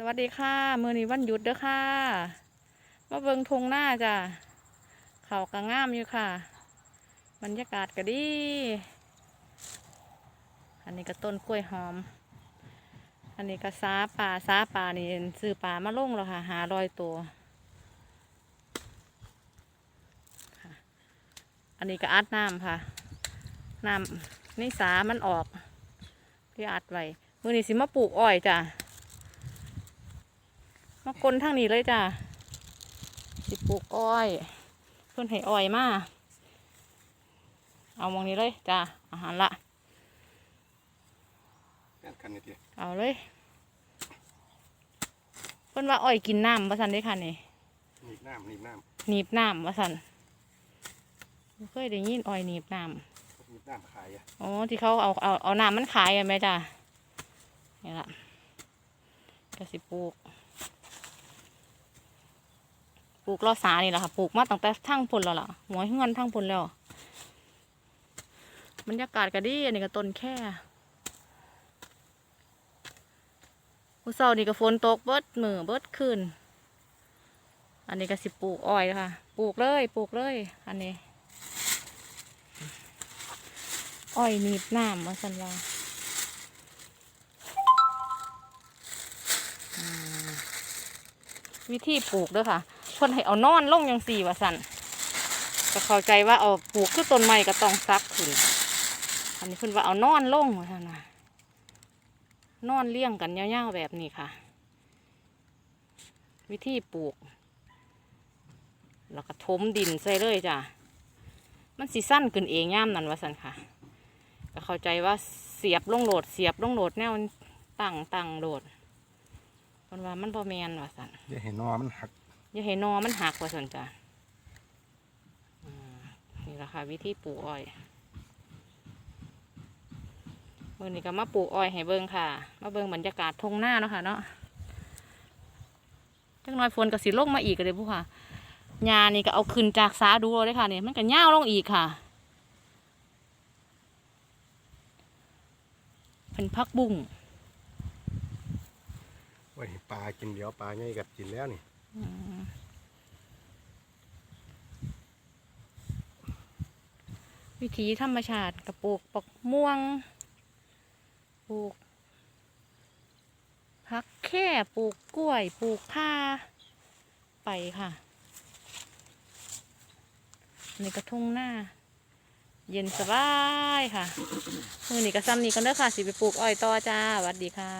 สวัสดีค่ะ มือนี้วันหยุดเด้อค่ะ มาเบิงทงหน้าจ้ะเขากระง่ามอยู่ค่ะ บรรยากาศก็ดี อันนี้ก็ต้นกล้วยหอม อันนี้ก็ซาป่าซาป่านี่ซื้อป่ามาลงแล้วค่ะหาลอยตัวอันนี้ก็อัดน้ำค่ะ น้ำในสามันออก ที่อัดไว้ มือนี้สิมาปลูกอ้อยจ้ะ มากลทางนี้เลยจ้ะสิปลูกอ้อย เพื่อนให้อ้อยมาเอามองนี้เลยจ้ะอาหารละงานกันนี่ทีเอาเลย เพื่อนว่าอ้อยกินน้ำว่าสันได้อค่ะนี่หนีบน้ำหนีบน้หนีบน้ำว่าสันบ่เคยได้ยินอ้อยหนีบน้ำหนีบน้ำขายอะำอ๋อที่เขาเอาเอาเอาน้ำมันขายกันไหมจ้ะนี่ละก็สิปลูกป ลูกรอสานี่แหละค่ะปลูกมาตั้งแต่ทั้งพุ่นแล้วล่ะหัวเฮือนทั้งพุ่นแล้วบรรยากาศก็ดีอันนี้ก็ต้นแค่ผู้เศร้านี่ก็ฝนตกเบิดมือเบิดคืนอันนี้ก็สิปลูกอ้อยค่ะ ปลูกเลยปลูกเลย อันนี้ อ้อยนีบน้ำมาสันว่าวิธีปลูกด้อค่ะ เพิ่นให้เอานอนลงยังสี่ว่าสันก็เข้าใจว่าเอาปลูกคือต้นไม้ก็ต้องซักขึ้นอันนี้เพิ่นว่าเอานอนลงว่าสันนะนอนเลี้ยงกันยาวๆแบบนี้ค่ะ วิธีปลูก แล้วก็ถมดินใส่เลยจ้ะมันสิสั้นขึ้นเองย่ามนั่นว่าสันค่ะ ก็เข้าใจว่าเสียบลงโหลดเสียบลงโหลดแนวตั้งตั้งโหลดมันว่ามันพอแมนว่าสันอย่าเห็นนอมันหัก อย่าให้นอมันหักว่าสนจ้ะนี่แหละค่ะ วิธีปลูกอ้อยเมื่อนี้ก็มาปลูกอ้อยให้เบิ่งค่ะ มาเบิ่งบรรยากาศทงหน้าเนาะค่ะเนาะจังน้อยฝนก็สิลงมาอีกเลยผู้ค่ะหญ้านี่ก็เอาขึ้นจากสาดูเลยค่ะเนี่ยมันก็ย่าวลงอีกค่ะ เป็นพักบุ้งไว้ปลากินเดี๋ยวปลาใหญ่กัดกินแล้วนี่ วิถีธรรมชาติกับปลูกปักม่วง ปลูกพักแค่ปลูกกล้วย ปลูกผ้า ไปค่ะ ในกระทุ่งหน้า เย็นสบายค่ะมือนี้ก็ซ้ำนี้กันเด้อค่ะ สิไปปลูกอ้อยต่อจ้าหวัดดีค่ะ